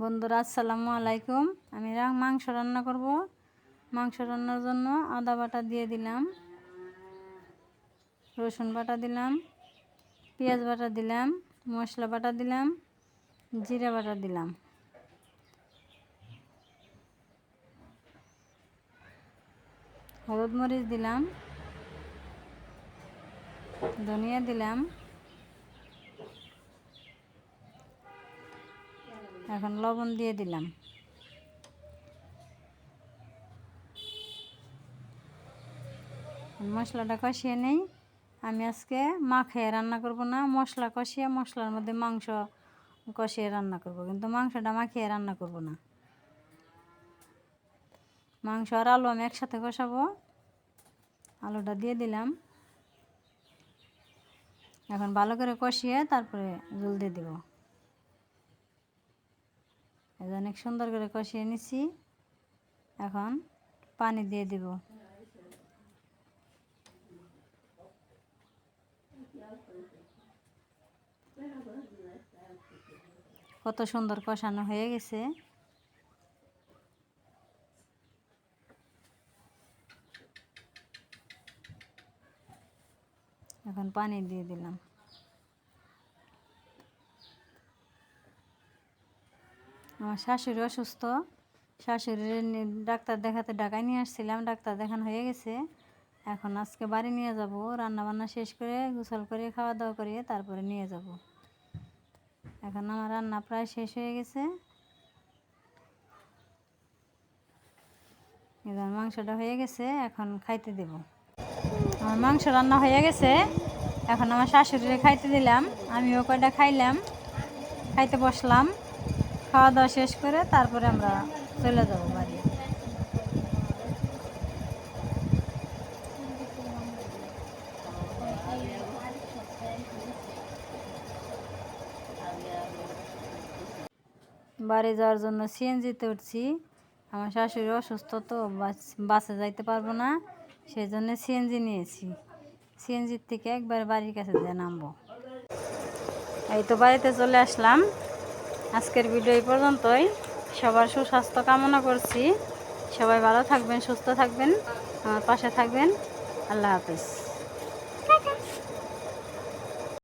বন্ধুরা, আসসালামু আলাইকুম। আমি মাংস রান্না করব। মাংস রান্নার জন্য আদা বাটা দিয়ে দিলাম, রসুন বাটা দিলাম, পেঁয়াজ বাটা দিলাম, মশলা বাটা দিলাম, জিরা বাটা দিলাম। হলুদ মরিচ দিলাম, ধনিয়া দিলাম এখন লবণ দিয়ে দিলাম। মশলাটা কষিয়ে নেই। আমি আজকে মাখিয়ে রান্না করব না, মশলা কষিয়ে মশলার মধ্যে মাংস কষিয়ে রান্না করব, কিন্তু মাংসটা মাখিয়ে রান্না করব না। মাংস আর আলু আমি একসাথে কষাবো। আলুটা দিয়ে দিলাম। এখন ভালো করে কষিয়ে তারপরে জল দিয়ে দেবো। অনেক সুন্দর করে কষিয়ে নিছি। এখন পানি দিয়ে দিব। কত সুন্দর কষানো হয়ে গেছে। এখন পানি দিয়ে দিলাম। আমার শাশুড়ি অসুস্থ। শাশুড়ির ডাক্তার দেখাতে ঢাকায় নিয়ে আসছিলাম, ডাক্তার দেখানো হয়ে গেছে। এখন আজকে বাড়ি নিয়ে যাব রান্না বান্না শেষ করে গোসল করে খাওয়া দাওয়া করে তারপরে নিয়ে যাব। এখন আমার রান্না প্রায় শেষ হয়ে গেছে। এবার মাংসটা হয়ে গেছে, এখন খাইতে দেব। আমার মাংস রান্না হয়ে গেছে, এখন আমার শাশুড়িরে খাইতে দিলাম। আমিও কয়টা খাইলাম, খাইতে বসলাম। খাওয়া দাওয়া শেষ করে তারপরে আমরা চলে যাব বাড়ি। বাড়ি যাওয়ার জন্য সিএনজিতে উঠছি। আমার শাশুড়ি অসুস্থ তো, বাস- যাইতে পারব না সেই জন্য সিএনজি নিয়েছি। সিএনজির থেকে একবার বাড়ির কাছে দিয়ে নামবো। এই তো বাড়িতে চলে আসলাম। আজকের ভিডিও এই পর্যন্তই। সবার সুস্বাস্থ্য কামনা করছি। সবাই ভালো থাকবেন, সুস্থ থাকবেন, আমার পাশে থাকবেন। আল্লাহ হাফিজ।